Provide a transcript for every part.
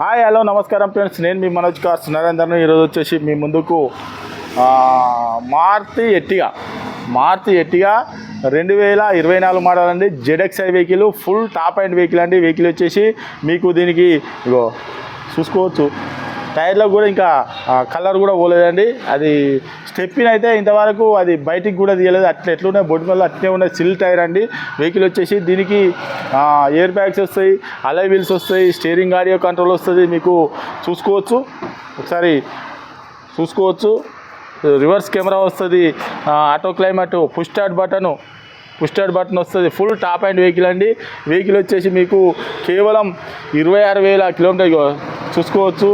Hi hello నమస్కారం friends. నేను మీ Manoj cars నరేందర్ను ఈరోజు వచ్చేసి మీ ముందుకు మార్తి ఎట్టిగా మార్తి ఎట్టిగా రెండు వేల ఇరవై నాలుగు మోడల్ అండి. ZXi vehicle full top end vehicle అండి. వెహికల్ వచ్చేసి మీకు దీనికి ఇగో చూసుకోవచ్చు. టైర్లో కూడా ఇంకా కలర్ కూడా పోలేదండి. అది స్టెప్పిన్ అయితే ఇంతవరకు అది బయటికి కూడా తీయలేదు. అట్లా ఎట్లున్నాయి బొడ్డు వల్ల అట్లే ఉన్నాయి. సిల్ టైర్ అండి. వెహికల్ వచ్చేసి దీనికి ఎయిర్ బ్యాగ్స్ వస్తాయి అలై వీల్స్ వస్తాయి స్టీరింగ్ ఆడియో కంట్రోల్ వస్తుంది. మీకు చూసుకోవచ్చు. ఒకసారి చూసుకోవచ్చు. రివర్స్ కెమెరా వస్తుంది. Auto climate push start button push button వస్తుంది. ఫుల్ టాప్ అండ్ వెహికల్ అండి. వెహికల్ వచ్చేసి మీకు కేవలం ఇరవై ఆరు వేల కిలోమీటర్ చూసుకోవచ్చు.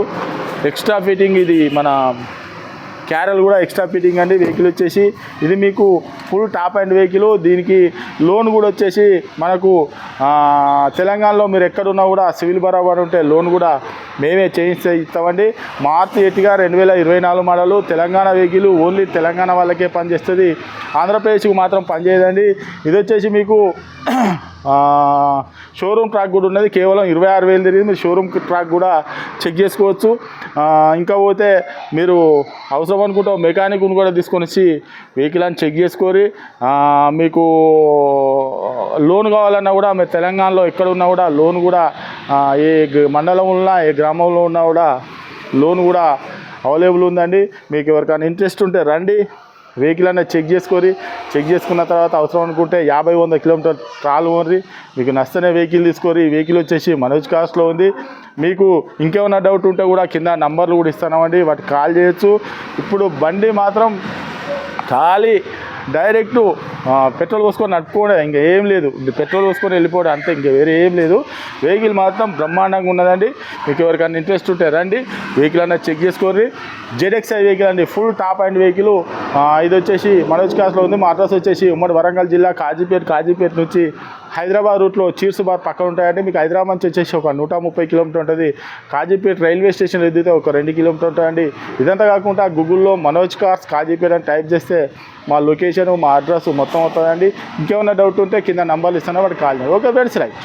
ఎక్స్ట్రా ఫిట్టింగ్ ఇది మన క్యారల్ కూడా ఎక్స్ట్రా ఫిట్టింగ్ అండి. వెహికల్ వచ్చేసి ఇది మీకు ఫుల్ టాప్ అండ్ వెహికల్ దీనికి లోన్ కూడా వచ్చేసి మనకు తెలంగాణలో మీరు ఎక్కడున్నా కూడా సివిల్ బరాబర్ ఉంటే లోన్ కూడా మేమే చేయిస్తే ఇస్తామండి. మార్చి ఎట్టిగా రెండు వేల ఇరవై నాలుగు model. Telangana vehicle only Telangana వాళ్ళకే పనిచేస్తుంది. ఆంధ్రప్రదేశ్కి మాత్రం పనిచేయదండి. ఇది వచ్చేసి మీకు షోరూమ్ ట్రాక్ కూడా ఉన్నది. కేవలం ఇరవై ఆరు వేలు తిరిగింది. మీరు షోరూమ్ ట్రాక్ కూడా చెక్ చేసుకోవచ్చు. ఇంకా పోతే మీరు అవసరం అనుకుంటే మెకానిక్ను కూడా తీసుకొని వచ్చి వెహికల్ అని చెక్ చేసుకొని మీకు లోన్ కావాలన్నా కూడా మీరు తెలంగాణలో ఎక్కడ ఉన్నా కూడా లోన్ కూడా ఏ గ- మండలం ఉన్నా ఏ గ్రామంలో ఉన్నా కూడా లోన్ కూడా అవైలబుల్ ఉందండి. మీకు ఎవరికైనా ఇంట్రెస్ట్ ఉంటే రండి. వెహికల్ అనేది చెక్ చేసుకొని చెక్ చేసుకున్న తర్వాత అవసరం అనుకుంటే యాభై వంద కిలోమీటర్ ట్రాల్ ఓన్రి. మీకు నచ్చనే వెహికల్ తీసుకొని వెహికల్ వచ్చేసి మనోజ్ కాస్ట్లో ఉంది. మీకు ఇంకేమైనా డౌట్ ఉంటే కూడా కింద నంబర్లు కూడా ఇస్తామండి వాటికి కాల్ చేయొచ్చు. ఇప్పుడు బండి మాత్రం ఖాళీ. డైరెక్ట్ పెట్రోల్ పోసుకొని నడుపుకోవడం ఇంకా ఏం లేదు. పెట్రోల్ పోసుకొని వెళ్ళిపోవడం అంతే ఇంకా వేరే ఏం లేదు. వెహికల్ మాత్రం బ్రహ్మాండంగా ఉన్నదండి. మీకు ఎవరికైనా ఇంట్రెస్ట్ ఉంటే రండి. వెహికల్ అన్నది చెక్ చేసుకోర్రి. జెడెక్స్ఐ వెహికల్ అండి. ఫుల్ టాప్ అండ్ వెహికల్ ఇది వచ్చేసి మనోజ్ కాస్లో ఉంది. మా అడ్రస్ వచ్చేసి ఉమ్మడి వరంగల్ జిల్లా కాజీపేట కాజీపేట నుంచి హైదరాబాద్ రూట్లో చీర్సుబాద్ పక్కన ఉంటాయండి. మీకు హైదరాబాద్ నుంచి వచ్చేసి ఒక నూట ముప్పై కిలోమీటర్ ఉంటుంది. కాజీపేట రైల్వే స్టేషన్ ఎదిగితే ఒక రెండు కిలోమీటర్ ఉంటుందండి ఇదంతా కాకుండా గూగుల్లో మనోజ్ కార్స్ కాజీపేట అని టైప్ చేస్తే మా లొకేషన్ మా అడ్రస్ మొత్తం అవుతుందండి. ఇంకేమైనా డౌట్ ఉంటే కింద నంబర్లు ఇస్తాను. వాడు కాల్ ఓకే ఫ్రెండ్స్ రైట్.